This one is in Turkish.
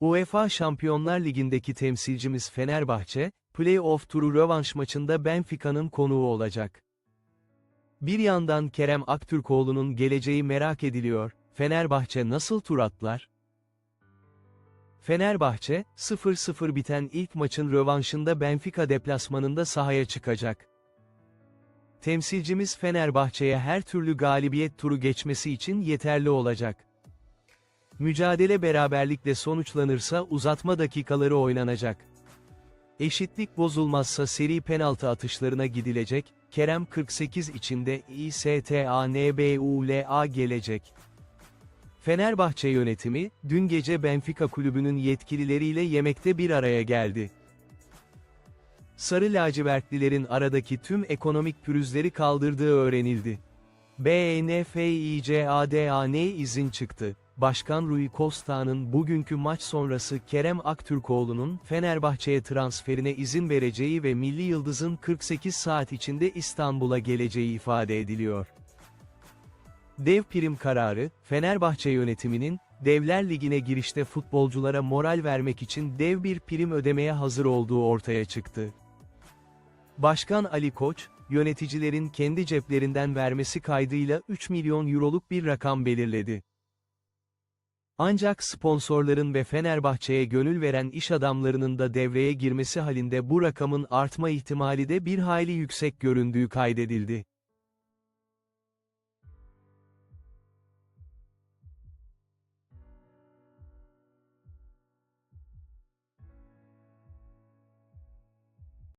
UEFA Şampiyonlar Ligi'ndeki temsilcimiz Fenerbahçe, play-off turu rövanş maçında Benfica'nın konuğu olacak. Bir yandan Kerem Aktürkoğlu'nun geleceği merak ediliyor, Fenerbahçe nasıl tur atlar? Fenerbahçe, 0-0 biten ilk maçın rövanşında Benfica deplasmanında sahaya çıkacak. Temsilcimiz Fenerbahçe'ye her türlü galibiyet turu geçmesi için yeterli olacak. Mücadele beraberlikle sonuçlanırsa uzatma dakikaları oynanacak. Eşitlik bozulmazsa seri penaltı atışlarına gidilecek, Kerem 48 içinde İSTANBULA gelecek. Fenerbahçe yönetimi, dün gece Benfica kulübünün yetkilileriyle yemekte bir araya geldi. Sarı lacivertlilerin aradaki tüm ekonomik pürüzleri kaldırdığı öğrenildi. BNFICADAN izin çıktı. Başkan Rui Costa'nın bugünkü maç sonrası Kerem Aktürkoğlu'nun Fenerbahçe'ye transferine izin vereceği ve Milli Yıldız'ın 48 saat içinde İstanbul'a geleceği ifade ediliyor. Dev prim kararı, Fenerbahçe yönetiminin, Devler Ligi'ne girişte futbolculara moral vermek için dev bir prim ödemeye hazır olduğu ortaya çıktı. Başkan Ali Koç, yöneticilerin kendi ceplerinden vermesi kaydıyla 3 milyon euroluk bir rakam belirledi. Ancak sponsorların ve Fenerbahçe'ye gönül veren iş adamlarının da devreye girmesi halinde bu rakamın artma ihtimali de bir hayli yüksek göründüğü kaydedildi.